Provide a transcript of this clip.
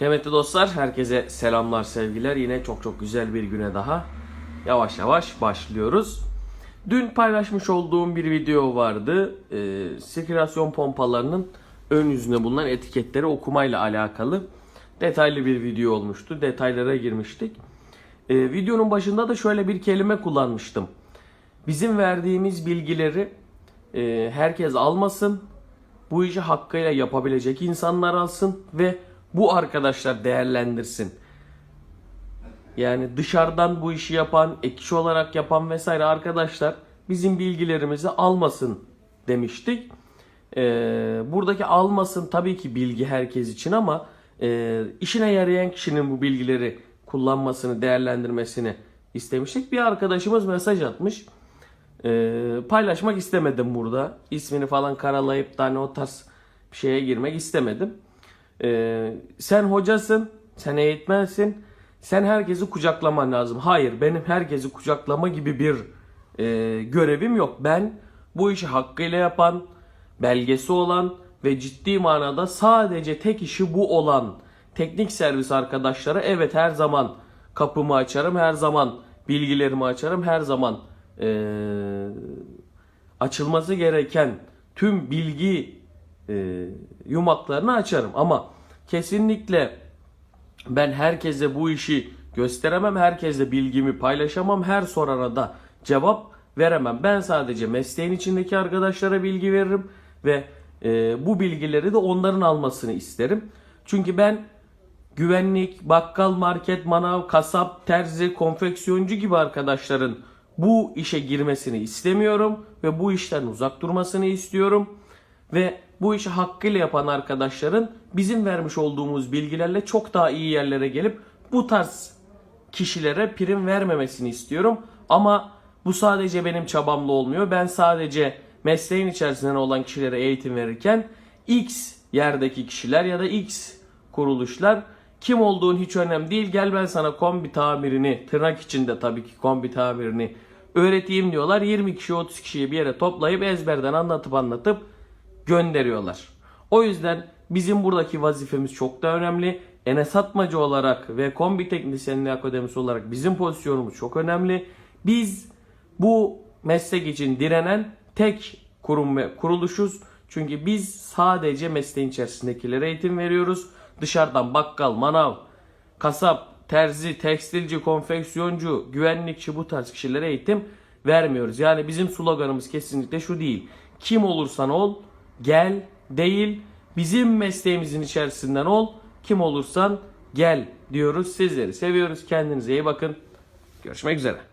Kıymetli dostlar, herkese selamlar, sevgiler. Yine çok çok güzel bir güne daha yavaş yavaş başlıyoruz. Dün paylaşmış olduğum bir video vardı. Ee, sirkülasyon pompalarının ön yüzünde bulunan etiketleri okumayla alakalı detaylı bir video olmuştu. Detaylara girmiştik. Ee, videonun başında da şöyle bir kelime kullanmıştım. Bizim verdiğimiz bilgileri e, herkes almasın, bu işi hakkıyla yapabilecek insanlar alsın ve bu arkadaşlar değerlendirsin. Yani dışarıdan bu işi yapan, ek kişi olarak yapan vesaire arkadaşlar bizim bilgilerimizi almasın demiştik. Ee, buradaki almasın tabii ki bilgi herkes için ama e, işine yarayan kişinin bu bilgileri kullanmasını, değerlendirmesini istemiştik. Bir arkadaşımız mesaj atmış. Ee, paylaşmak istemedim burada. İsmini falan karalayıp da hani o tarz bir şeye girmek istemedim. Ee, sen hocasın, sen eğitmensin, sen herkesi kucaklaman lazım. Hayır, benim herkesi kucaklama gibi bir e, görevim yok. Ben bu işi hakkıyla yapan, belgesi olan ve ciddi manada sadece tek işi bu olan teknik servis arkadaşlara evet her zaman kapımı açarım, her zaman bilgilerimi açarım, her zaman e, açılması gereken tüm bilgi e, yumaklarını açarım. Ama kesinlikle ben herkese bu işi gösteremem, herkese bilgimi paylaşamam, her sorana da cevap veremem. Ben sadece mesleğin içindeki arkadaşlara bilgi veririm ve e, bu bilgileri de onların almasını isterim. Çünkü ben güvenlik, bakkal, market, manav, kasap, terzi, konfeksiyoncu gibi arkadaşların bu işe girmesini istemiyorum ve bu işten uzak durmasını istiyorum. Ve bu işi hakkıyla yapan arkadaşların bizim vermiş olduğumuz bilgilerle çok daha iyi yerlere gelip bu tarz kişilere prim vermemesini istiyorum. Ama bu sadece benim çabamla olmuyor. Ben sadece mesleğin içerisinde olan kişilere eğitim verirken X yerdeki kişiler ya da X kuruluşlar kim olduğun hiç önemli değil. Gel ben sana kombi tamirini tırnak içinde tabii ki kombi tamirini öğreteyim diyorlar. 20 kişi 30 kişiyi bir yere toplayıp ezberden anlatıp anlatıp gönderiyorlar. O yüzden bizim buradaki vazifemiz çok da önemli. Enes Atmacı olarak ve Kombi Teknisyenliği Akademisi olarak bizim pozisyonumuz çok önemli. Biz bu meslek için direnen tek kurum ve kuruluşuz. Çünkü biz sadece mesleğin içerisindekilere eğitim veriyoruz. Dışarıdan bakkal, manav, kasap, terzi, tekstilci, konfeksiyoncu, güvenlikçi bu tarz kişilere eğitim vermiyoruz. Yani bizim sloganımız kesinlikle şu değil. Kim olursan ol, gel değil. Bizim mesleğimizin içerisinden ol. Kim olursan gel diyoruz. Sizleri seviyoruz. Kendinize iyi bakın. Görüşmek üzere.